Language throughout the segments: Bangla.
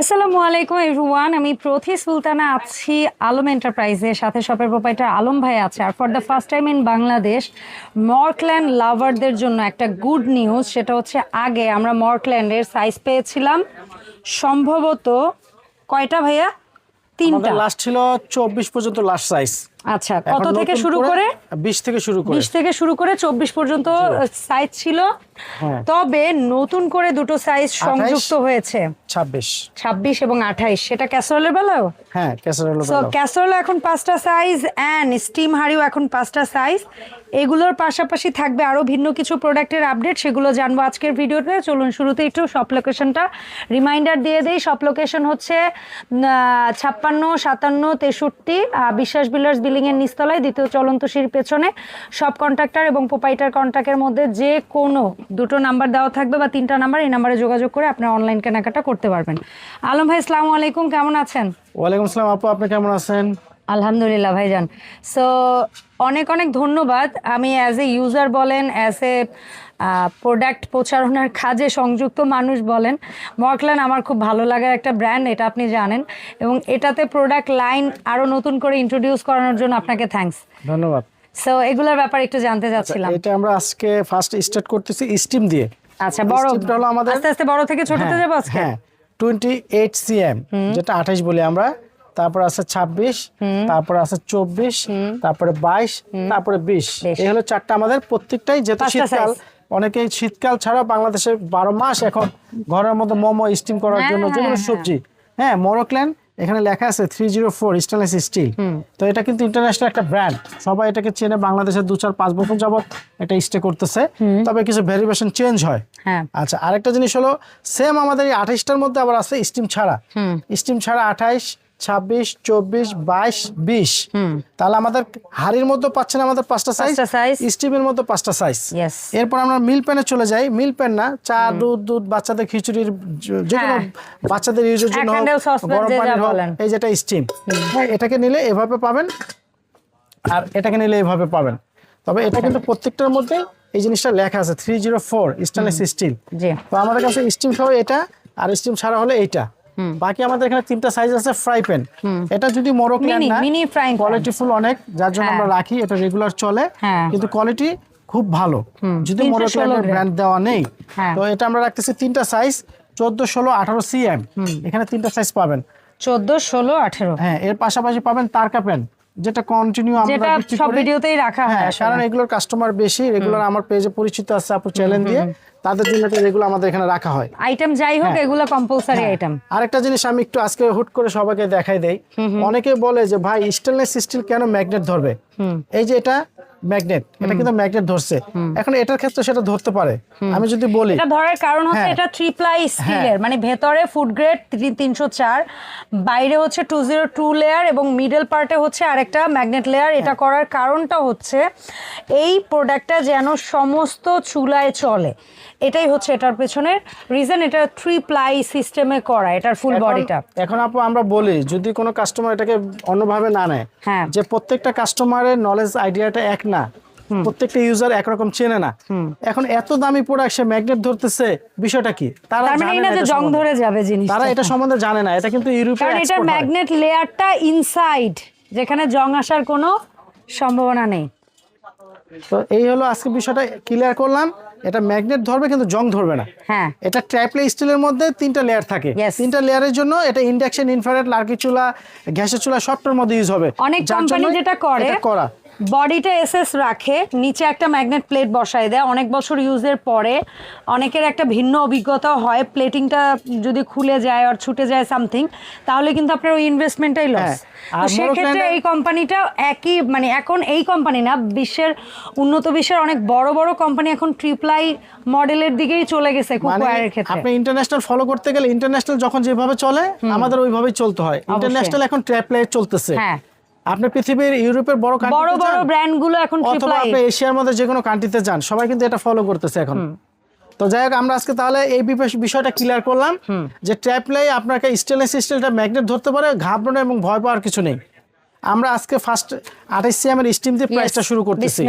আসসালামু আলাইকুম এভরিওয়ান আমি প্রথি সুলতানা আছি আলম এন্টারপ্রাইজের সাথে। শপের প্রোপাইটার আলম ভাই আছে। আর for the first time in Bangladesh মর্কল্যান্ড লাভারদের জন্য একটা গুড নিউজ সেটা হচ্ছে আগে আমরা মর্কল্যান্ডের সাইজ পেয়েছিলাম সম্ভবত কয়টা ভাইয়া? তিনটা। লাস্ট ছিল চব্বিশ পর্যন্ত লাস্ট সাইজ আচ্ছা কত থেকে শুরু করে বিশ থেকে শুরু করে। বিশ থেকে শুরু করে চব্বিশ পর্যন্ত সাইজ ছিল। হ্যাঁ। তবে নতুন করে দুটো সাইজ সংযুক্ত হয়েছে। ছাব্বিশ। ছাব্বিশ এবং আঠাইশ সেটা ক্যাসরোলের বেলাও? হ্যাঁ ক্যাসারেল সো ক্যাসরোল এখন পাঁচটা সাইজ অ্যান্ড স্টিম হাঁড়িও এখন পাঁচটা সাইজ এগুলোর পাশাপাশি থাকবে আরও ভিন্ন কিছু প্রোডাক্টের আপডেট সেগুলো জানব আজকের ভিডিওতে। চলুন শুরুতে একটু শপ লোকেশনটা রিমাইন্ডার দিয়ে দেই শপ লোকেশন হচ্ছে ছাপ্পান্ন সাতান্ন তেষট্টি বিশ্বাস বিল্ডার্স বিল্ডিংয়ের নিচতলায় দ্বিতীয় চলন্ত সিঁড়ির পেছনে সব কন্ট্রাক্টর এবং প্রোপাইটার কন্ট্রাক্টের মধ্যে যে কোনো দুটো নাম্বার দেওয়া থাকবে বা তিনটা নাম্বার, এই নাম্বারে যোগাযোগ করে আপনার অনলাইন কেনাকাটা করতে পারবেন। আলম ভাই, আসসালামু আলাইকুম, কেমন আছেন? ওয়ালাইকুম আসসালাম আপু, আপনি কেমন আছেন? আলহামদুলিল্লাহ ভাইজান। সো অনেক অনেক ধন্যবাদ। আমি অ্যাজ এ ইউজার বলেন অ্যাজ এ প্রোডাক্ট প্রচারণার কাজে সংযুক্ত মানুষ বলেন মর্কল্যান্ড আমার খুব ভালো লাগার একটা ব্র্যান্ড এটা আপনি জানেন। এবং এটাতে প্রোডাক্ট লাইন আরও নতুন করে ইন্ট্রোডিউস করানোর জন্য আপনাকে থ্যাঙ্কস ধন্যবাদ। সো এগুলোর ব্যাপারে একটু জানতে চাচ্ছিলাম। এটা আমরা আজকে ফার্স্ট স্টার্ট করতেছি স্টিম দিয়ে। আচ্ছা বড় হলো আমাদের আস্তে আস্তে বড় থেকে ছোটতে হ্যাঁ, যাব আজকে? হ্যাঁ টোয়েন্টি এইট সিএম যেটা আঠাইশ বলি আমরা। তারপর আছে ছাব্বিশ তারপর আছে চব্বিশ তারপরে বাইশ তারপরে বিশ। বেশ। এই হলো চারটা আমাদের প্রত্যেকটাই যেহেতু শীতকাল। অনেকেই শীতকাল ছাড়া বাংলাদেশে বারো মাস এখন ঘরের মধ্যে মোমো স্টিম করার হ্যাঁ, জন্য যে কোনো হ্যাঁ, সবজি। হ্যাঁ মরোক্ল্যান এখানে লেখা আছে three zero four stainless steel তো এটা কিন্তু ইন্টারন্যাশনাল একটা ব্র্যান্ড সবাই এটাকে চেনে বাংলাদেশে দু চার পাঁচ বছর যাবত এটা স্টে করতেছে। তবে কিছু ভেরিয়েশন চেঞ্জ হয়। হ্যাঁ। আচ্ছা আরেকটা জিনিস হলো সেম আমাদের এই আঠাইশটার মধ্যে আবার আছে স্টিম ছাড়া। স্টিম ছাড়া আঠাইশ ছাব্বিশ চব্বিশ বাইশ বিশ। তাহলে আমাদের হাড়ির মধ্যে পাচ্ছেন আমাদের পাঁচটা সাইজ স্টিমের মধ্যে পাঁচটা সাইজ এরপর আমরা মিল প্যানে চলে যাই। মিল প্যান না চা দুধ দুধ বাচ্চাদের খিচুড়ির যে- কোনো হ্যাঁ। বাচ্চাদের ইউজের জন্য গরম পানির এই যেটা স্টিম এটাকে নিলে এভাবে পাবেন আর এটাকে নিলে এভাবে পাবেন। তবে এটা কিন্তু প্রত্যেকটার মধ্যে এই জিনিসটা লেখা আছে three zero four stainless steel তো আমাদের কাছে স্টিম সহ এটা আর স্টিম ছাড়া হলে এইটা। বাকি আমাদের এখানে তিনটা সাইজ আছে ফ্রাই প্যান এটা যদি মোরক নেন Mini- না mini frying কোয়ালিটি ফুল অনেক যার জন্য আমরা হ্যাঁ। রাখি এটা রেগুলার চলে। হ্যাঁ। কিন্তু কোয়ালিটি খুব ভালো। যদি 316 ব্র্যান্ড দেওয়া নেই হ্যাঁ। তো এটা আমরা রাখতেছি তিনটা সাইজ চোদ্দ ষোলো আঠারো সিএম এখানে তিনটা সাইজ পাবেন। চোদ্দ ষোলো আঠেরো। হ্যাঁ এর পাশাপাশি পাবেন তারকা প্যান যেটা কন্টিনিউ আমরা সব ভিডিওতেই রাখা হয় কারণ এগুলোর কাস্টমার বেশি রেগুলার আমার পেজে পরিচিত আছে আপু চ্যালেঞ্জ দিয়ে। তাদের জন্য এগুলো আমাদের এখানে রাখা হয়। আইটেম যাই হোক হ্যাঁ। এগুলো কম্পালসারি আইটেম আরেকটা জিনিস আমি একটু আজকে হুট করে সবাইকে দেখাই দেই। অনেকে বলে যে ভাই স্টেনলেস স্টিল কেন ম্যাগনেট ধরবে? এই যে এটা ম্যাগনেট এটা কিন্তু ম্যাগনেট ধরছে। এখন এটার ক্ষেত্রে সেটা ধরতে পারে। আমি যদি বলি এটা ধরার কারণ হচ্ছে হ্যাঁ। এটা থ্রি প্লাই স্টিলের মানে ভেতরে ফুড গ্রেড তিনশো চার বাইরে হচ্ছে টু জিরো টু লেয়ার এবং মিডল পার্টে হচ্ছে আরেকটা ম্যাগনেট লেয়ার এটা হ্যাঁ। করার কারণটা হচ্ছে এই প্রোডাক্টটা যেন সমস্ত চুলায় চলে। এটাই হচ্ছে এটার পেছনের রিজন এটা থ্রি প্লাই সিস্টেমে করা এটার ফুল বডিটা এখন আপু আমরা বলি যদি কোনো কাস্টমার এটাকে অন্যভাবে না নেয় হ্যাঁ। যে প্রত্যেকটা কাস্টমারের নলেজ আইডিয়াটা এক না। প্রত্যেকটা ইউজার একরকম চেনে না। এখন এত দামি প্রোডাক্ট সে ম্যাগনেট ধরতেছে বিষয়টা কি? তারা মানে জানে না না যে জং ধরে যাবে জিনিস তারা এটা সম্বন্ধে জানে না। এটা কিন্তু ইউরোপে কারণ এটার ম্যাগনেট লেয়ারটা ইনসাইড যেখানে জং আসার কোনো সম্ভাবনা নেই। তো এই হলো আজকে বিষয়টা। ক্লিয়ার করলাম। এটা ম্যাগনেট ধরবে কিন্তু জং ধরবে না। হ্যাঁ। এটা ট্র্যাপলে স্টিলের মধ্যে তিনটা লেয়ার থাকে। তিনটা লেয়ারের জন্য এটা ইন্ডাকশন ইনফ্রারেড লার্কি চুলা গ্যাসের চুলা সবটার মধ্যে ইউজ হবে। অনেক কোম্পানি যেটা করে এটা করা। বডিটা এসএস রাখে নিচে একটা ম্যাগনেট প্লেট বসায় দেয়। অনেক বছর ইউজের পরে অনেকের একটা ভিন্ন অভিজ্ঞতা হয় প্লেটিংটা যদি খুলে যায় আর ছুটে যায় সামথিং তাহলে কিন্তু আপনার ওই ইনভেস্টমেন্টটাই লস হ্যাঁ, আর সেক্ষেত্রে এই কোম্পানিটা একই মানে এখন এই কোম্পানি না বিশ্বের উন্নত বিশ্বের অনেক বড় বড় কোম্পানি এখন ট্রিপ্লাই মডেলের দিকেই চলে গেছে মানে কুকওয়্যারের ক্ষেত্রে। আপনি ইন্টারন্যাশনাল ফলো করতে গেলে ইন্টারন্যাশনাল যখন যেভাবে চলে আমাদের ওইভাবেই চলতে হয়। ইন্টারন্যাশনাল এখন ট্র্যাপলে চলতেছে। হ্যাঁ। আপনি পৃথিবীর ইউরোপের বড় বড় বড় যান ব্র্যান্ডগুলো এখন অথবা আপনি এশিয়ার মধ্যে যে কোনো কান্ট্রিতে যান সবাই কিন্তু এটা ফলো করতেছে এখন। তো যাই হোক আমরা আজকে তাহলে এই বিষয়টা ক্লিয়ার করলাম যে ট্র্যাপলাই আপনাকে স্টেনলেস স্টিলটা ম্যাগনেট ধরতে পারে ঘাবড়ানো এবং ভয় পাওয়ার কিছু নেই। আমরা আজকে ফার্স্ট আঠাইশ সিএমের স্টিম দিয়ে প্রাইসটা শুরু করতেছি।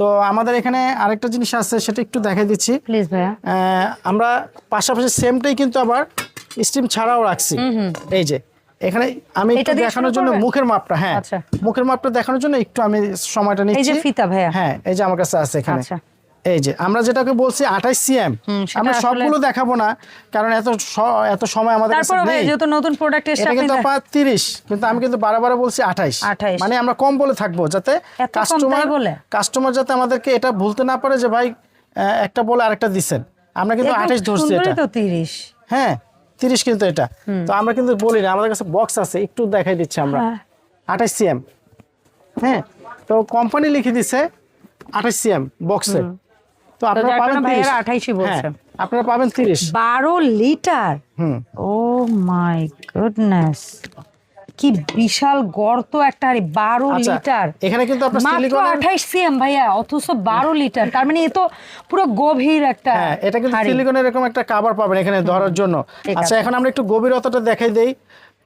তো আমাদের এখানে আরেকটা জিনিস আছে সেটা একটু দেখাই দিচ্ছি। প্লিজ ভাইয়া। আমরা পাশাপাশি সেমটাই কিন্তু আবার স্টিম ছাড়াও রাখছি। এই যে এখানে আমি একটু দেখানোর জন্য মুখের মাপটা হ্যাঁ। আচ্ছা। মুখের মাপটা দেখানোর জন্য একটু আমি সময়টা নিচ্ছি এই যে ফিতা ভাইয়া। হ্যাঁ এই যে আমার কাছে আছে এখানে। আচ্ছা। এই যে আমরা যেটাকে বলছি আঠাইশ সিএম হুম, সেটা আমরা সবগুলো দেখাবো না কারণ এত এত সময় আমাদের কাছে নেই। যেহেতু নতুন প্রোডাক্ট এসে আপনি কিন্তু দেখ- আপা তিরিশ কিন্তু আমি কিন্তু বারবার বলছি আঠাইশ 28 মানে আমরা কম বলে থাকব যাতে কাস্টমার বলে? কাস্টমার যাতে আমাদেরকে এটা ভুলতে না পারে যে ভাই আহ, একটা বলে আরেকটা দিচ্ছেন আমরা কিন্তু একদম আঠাইশ ধরছি এটা। তো তিরিশ। হ্যাঁ তিরিশ কিন্তু এটা। তো আমরা কিন্তু বলি না আমাদের কাছে বক্স আছে একটু দেখাই দিচ্ছি আমরা। আঠাশ আঠাইশ সিএম হ্যাঁ তো কোম্পানি লিখে দিছে আঠাশ সিএম বক্সে তো আপনারা পাবেন আঠাইশে 30 ভাইয়েরা 28 বলছে। হ্যাঁ, আপনারা পাবেন তিরিশ। বারো litre hmm. O my goodness কি বিশাল গর্ত একটা হাড়ি বারো আচ্ছা, লিটার। এখানে কিন্তু মাত্র আঠাইশ সিএম ভাইয়া অথচ বারো লিটার। তার মানে এ তো পুরো গভীর একটা হ্যাঁ এটা কিন্তু সিলিকনের এরকম একটা কাভার পাবেন এখানে ধরার জন্য। আচ্ছা এখন আমরা একটু গভীরতাটা দেখাই দেই।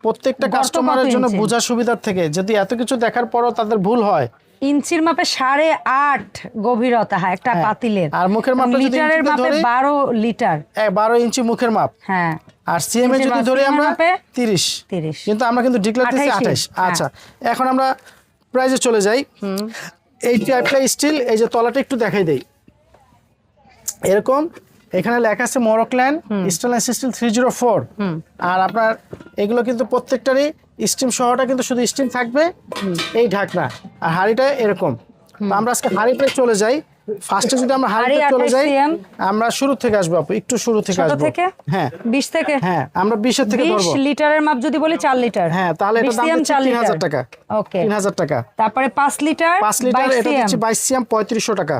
প্রত্যেকটা কাস্টমারের জন্য? বোঝার সুবিধার থেকে। যদি এত কিছু দেখার পরও তাদের ভুল হয়। ইঞ্চির মাপে সাড়ে আট গভীরতা হয় একটা হ্যাঁ। পাতিলের। আর মুখের মাপ লিটারের মাপে বারো লিটার। বারো ইঞ্চি মুখের মাপ। হ্যাঁ। আর সিএম এ যদি ধরি আমরা? তিরিশ। 30 কিন্তু আমরা কিন্তু ডিক্লেয়ার দিচ্ছি 28 হ্যাঁ। আচ্ছা এখন আমরা প্রাইজে চলে যাই। এই টাইপটা স্টিল এই যে তলাটা একটু দেখাই দেই। এরকম এখানে লেখা আছে মরকল্যান্ড stainless steel three zero four আর আপনার এগুলো কিন্তু প্রত্যেকটারই স্টিম সহটা কিন্তু শুধু স্টিম থাকবে এই ঢাকনা। আর হাঁড়িটা এরকম। আমরা আজকে হাঁড়িতে চলে যাই। ফার্স্টে যদি আমরা হাড়িতে চলে যাই আমরা শুরু থেকে আসব আপু একটু শুরু থেকে আসব। থেকে? হ্যাঁ। 20 থেকে? হ্যাঁ আমরা 20 এর থেকে ধরব। 20 লিটারের মাপ যদি বলি 4 লিটার। হ্যাঁ তাহলে এটা দাম 3000 টাকা। ওকে। 3000 টাকা। তারপরে 5 লিটার 5 লিটার এটা হচ্ছে 22 সিএম 3500 টাকা।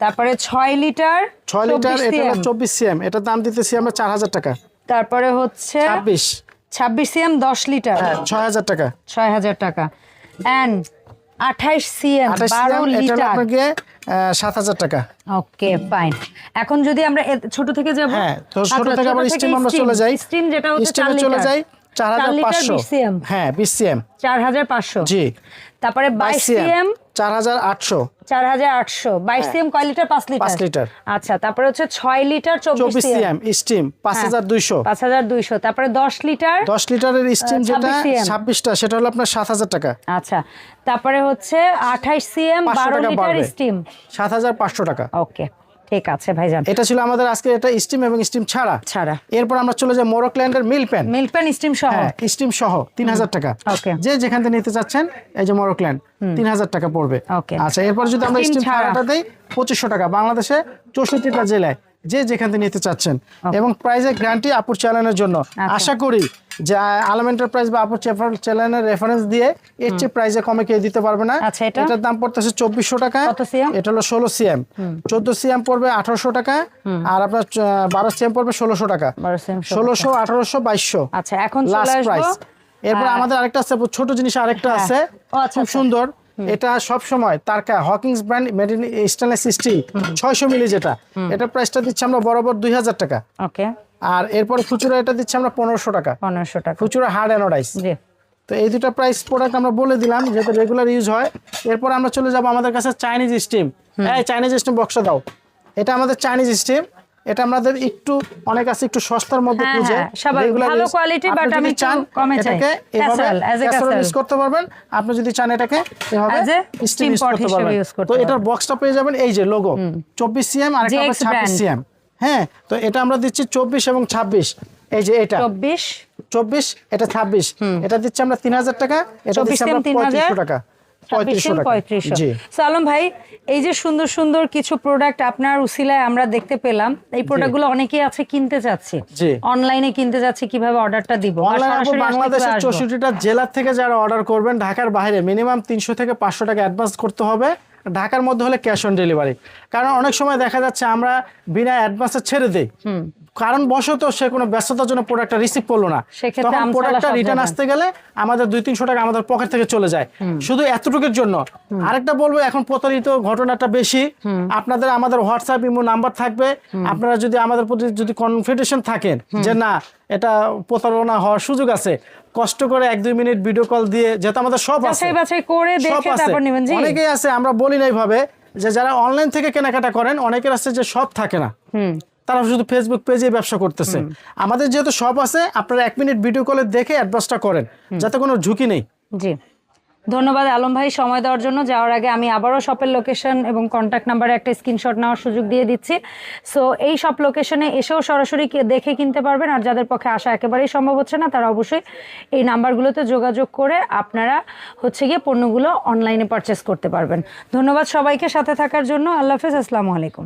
তারপরে 6 লিটার 6 লিটার এটা 24 সিএম। এটা দাম দিতেছি আমরা 4000 টাকা। তারপরে হচ্ছে 26 26 সিএম 10 লিটার। হ্যাঁ 6000 টাকা। 6000 টাকা। এন্ড 28 সিএম টাকা। Okay fine. এখন যদি আমরা ছোট থেকে যাব হ্যাঁ চলে যাই। স্টিম যেটা হচ্ছে 4 লিটার চলে যাই 4500 হ্যাঁ 20 সিএম। 4500 জি। তারপরে 22 সিএম চার হাজার আটশো। চার হাজার আটশো। বাইশ সিএম কয় লিটার? পাঁচ লিটার। পাঁচ লিটার। আচ্ছা তারপরে হচ্ছে ছয় লিটার চব্বিশ সিএম। সিএম স্টিম পাঁচ হাজার দুইশো। পাঁচ হাজার দুইশো। তারপরে দশ লিটার? দশ লিটারের স্টিম যেটা ছাব্বিশটা সেটা হলো আপনার সাত হাজার টাকা। আচ্ছা তারপরে হচ্ছে আঠাইশ সিএম বারো লিটার স্টিম। সাত হাজার পাঁচশো টাকা। ওকে। ঠিক আছে ভাইজান। এটা ছিল আমাদের আজকে এটা স্টিম এবং স্টিম ছাড়া। ছাড়া। এরপর আমরা চলে যাই মোরোক্ল্যান্ডের meal pan. Meal pan steam সহ। হ্যাঁ স্টিম সহ তিন হাজার টাকা। ওকে। যে যেখান থেকে নিতে চাচ্ছেন এই যে মরোক্ল্যান্ড তিন হাজার টাকা পড়বে. আচ্ছা এরপর যদি আমরা স্টিম ছাড়া। ছাড়াটা দেই পঁচিশশো টাকা। বাংলাদেশে চৌষট্টিটা জেলায় যে যেখান থেকে নিতে চাচ্ছেন। এবং প্রাইজের গ্যারান্টি আপুর চ্যানেলের জন্য। আচ্ছা। আশা করি যে আলম এন্টারপ্রাইজ বা আপুর চ্যানেলের রেফারেন্স দিয়ে এর চেয়ে প্রাইজে কমে কেউ দিতে পারবে না। আচ্ছা, এটার দাম পড়তেছে চব্বিশশো টাকা। এটা হলো ষোলো সিএম চোদ্দ সিএম পড়বে আঠারোশো টাকা। আর আপনার বারো সিএম পড়বে ষোলোশো টাকা। ষোলোশো। আঠারোশো বাইশশো। আচ্ছা এখন লাস্ট প্রাইস এরপর আমাদের আরেকটা আছে ছোট জিনিস আরেকটা হ্যাঁ। আছে। খুব আচ্ছা। সুন্দর। এটা সব সময় তারকা Hawkins brand made in stainless steel ছয়শো মিলি যেটা। এটা প্রাইসটা দিচ্ছি আমরা বরাবর দুই হাজার টাকা। ওকে। আর এরপর খুচরা এটা দিচ্ছি আমরা পনেরোশো টাকা। পনেরোশো টাকা। খুচরা হার্ড অ্যানোডাইস জি। তো এই দুটো প্রাইস প্রোডাক্ট আমরা বলে দিলাম যেহেতু রেগুলার ইউজ হয়। এরপর আমরা চলে যাব আমাদের কাছে চাইনিজ স্টিম এই চাইনিজ স্টিম বক্সটা দাও। এটা আমাদের চাইনিজ স্টিম এটা আমাদের একটু অনেক আছে একটু সস্তার মধ্যে হ্যাঁ, খুঁজে। হ্যাঁ, ভালো but যদি আমি চান কমে চাই। এটাকে এভাবে। ইউজ করতে পারবেন। আপনি যদি চান এটাকে এভাবে স্টিম করতে পারবেন। তো এটার বক্সটা পেয়ে যাবেন এই যে লোগো চব্বিশ সিএম আর একটা JX ছাব্বিশ brand। সিএম হ্যাঁ তো এটা আমরা দিচ্ছি চব্বিশ এবং ছাব্বিশ। এই যে এটা। চব্বিশ? চব্বিশ এটা ছাব্বিশ। এটা দিচ্ছি আমরা তিন হাজার টাকা এটা দিচ্ছি আমরা তিন হাজার? পঁয়ত্রিশশো টাকা। সালম ভাই এই যে সুন্দর সুন্দর কিছু প্রোডাক্ট আপনার উসিলায় আমরা দেখতে পেলাম এই প্রোডাক্টগুলো অনেকেই আছে কিনতে চাচ্ছি। অনলাইনে কিনতে যাচ্ছি কীভাবে অর্ডারটা দিব? বাংলাদেশের চৌষট্টিটা জেলার থেকে যারা অর্ডার করবেন ঢাকার বাইরে মিনিমাম তিনশো থেকে পাঁচশো টাকা অ্যাডভান্স করতে হবে। ঢাকার মধ্যে হলে ক্যাশ অন ডেলিভারি কারণ অনেক সময় দেখা যাচ্ছে আমরা বিনা অ্যাডভান্সে ছেড়ে দিই। কারণ বশত সে কোনো ব্যস্ততার জন্য প্রোডাক্টটা রিসিভ করল না। তখন প্রোডাক্টটা রিটার্ন আসতে গেলে আমাদের দুই তিনশো টাকা আমাদের পকেট থেকে চলে যায়। শুধু এতটুকুর জন্য। আরেকটা বলব এখন প্রতারিত ঘটনাটা বেশি। আপনাদের আমাদের হোয়াটসঅ্যাপ ইমো নাম্বার থাকবে। আপনারা যদি আমাদের প্রতি যদি কনফিডেশন থাকেন যে না এটা প্রতারণা হওয়ার সুযোগ আছে কষ্ট করে এক দুই মিনিট ভিডিও কল দিয়ে যেহেতু আমাদের সব আছে। করে দেখে তারপর নেবেন। জি। অনেকেই আছে আমরা বলি না এইভাবে যে যারা অনলাইন থেকে কেনাকাটা করেন অনেকের আছে যে সব থাকে না। হুম। তারা শুধু ফেসবুক পেজে ব্যবসা করতেছে। আমাদের যেহেতু সব আছে আপনারা এক মিনিট ভিডিও কলে দেখে অ্যাডভান্সটা করেন যাতে কোনো ঝুঁকি নেই। জি। ধন্যবাদ আলম ভাই, সময় দেওয়ার জন্য। যাওয়ার আগে আমি আবারও শপের লোকেশন এবং কন্ট্যাক্ট নাম্বারে একটা স্ক্রিনশট নেওয়ার সুযোগ দিয়ে দিচ্ছি। সো এই সব লোকেশনে এসেও সরাসরি দেখে কিনতে পারবেন আর যাদের পক্ষে আসা একেবারেই সম্ভব হচ্ছে না, তারা অবশ্যই এই নাম্বারগুলোতে যোগাযোগ করে আপনারা হচ্ছে গিয়ে পণ্যগুলো অনলাইনে পারচেস করতে পারবেন। ধন্যবাদ সবাইকে সাথে থাকার জন্য। আল্লাহ হাফেজ, আসসালামু আলাইকুম।